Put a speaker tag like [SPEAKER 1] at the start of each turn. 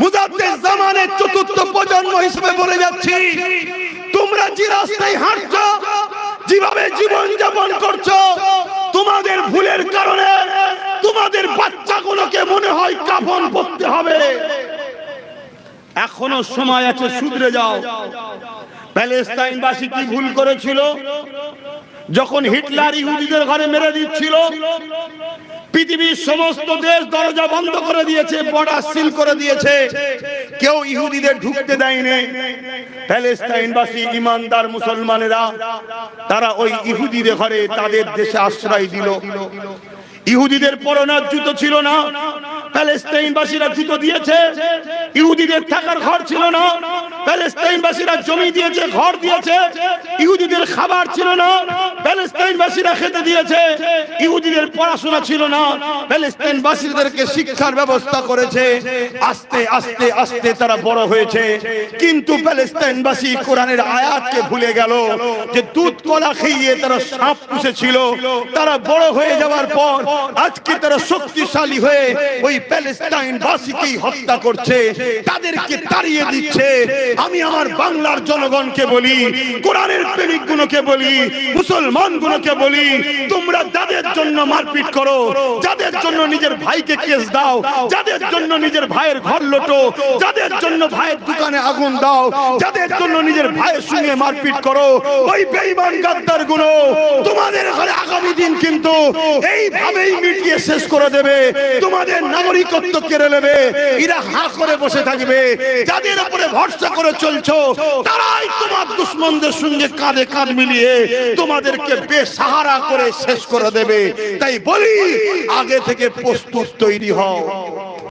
[SPEAKER 1] মুজাদ্দিদ জামানের চতুর্থ প্রজন্ম হিসেবে বলে যাচ্ছি, তোমরা যে রাস্তায় হাঁটছো, যেভাবে জীবন যাপন করছ, তোমাদের ভুলের কারণে তোমাদের বাচ্চাগুলোকে মনে হয় কাফন পড়তে হবে। এখনও সময় আছে, শুধরে যাও। প্যালেস্তাইনবাসী কি ভুল করেছিল? যখন হিটলার ইহুদিদের ঘরে মেরে দিচ্ছিল পৃথিবীর সমস্ত দেশ দরজা বন্ধ করে দিয়েছে, বর্ডার সিল করে দিয়েছে। কেউ ইহুদিদের ঢুকতে দেয়নি। প্যালেস্তাইনবাসী ইমানদার মুসলমানেরা, তারা ওই ইহুদিদের ঘরে তাদের দেশে আশ্রয় দিল। ইহুদিদের পরনার জুতো ছিল না প্যালেস্তাইনবাসীরা জুতো দিয়েছে, ইহুদিদের থাকার ঘর ছিল না প্যালেস্তাইনবাসীরা জমি দিয়েছে, ঘর দিয়েছে, ইহুদিদের খাবার ছিল না প্যালেস্তাইনবাসীরা খেতে দিয়েছে। ইহুদিদের পড়াশোনা ছিল না। প্যালেস্তাইনবাসীদেরকে শিক্ষার ব্যবস্থা করেছে। আস্তে আস্তে আস্তে তারা বড় হয়েছে। কিন্তু প্যালেস্তাইনবাসী কোরআনের আয়াতকে ভুলে গেল যে দুধ, কলা খেয়ে তারা সাপ তারা বড় হয়ে যাওয়ার পর আজকে তারা শক্তিশালী হয়ে ওই প্যালেস্টাইন বাসীকেই হত্যা করছে। তাদেরকে তাড়িয়ে দিচ্ছে। আমি আমার বাংলার জনগণকে বলি, কোরআনের প্রেমিক গুলোকে বলি, মুসলমান গুলোকে বলি, তোমরা যাদের জন্য মারপিট করো, যাদের জন্য নিজের ভাইকে কেস দাও, যাদের জন্য নিজের ভাইয়ের ঘর লোটো, যাদের জন্য ভাইয়ের দোকানে আগুন দাও, যাদের জন্য নিজের ভাইয়ের সঙ্গে মারপিট করো, ওই বেঈমান গাদ্দারগুলো তোমাদের ঘরে আগামী দিন কিন্তু এইভাবেই মিটিয়ে শেষ করে দেবে, তোমাদের নাগরিকত্ব কেড়ে নেবে, এরা হা করে বসে থাকবে, যাদের উপরে ভরসা করে চলছো, তারাই তোমার দুশ্মনদের সঙ্গে কাঁধে কাঁধ মিলিয়ে তোমাদেরকে বেসাহারা করে শেষ করে দেবে। তাই বলি আগে থেকে প্রস্তুত তৈরি হও।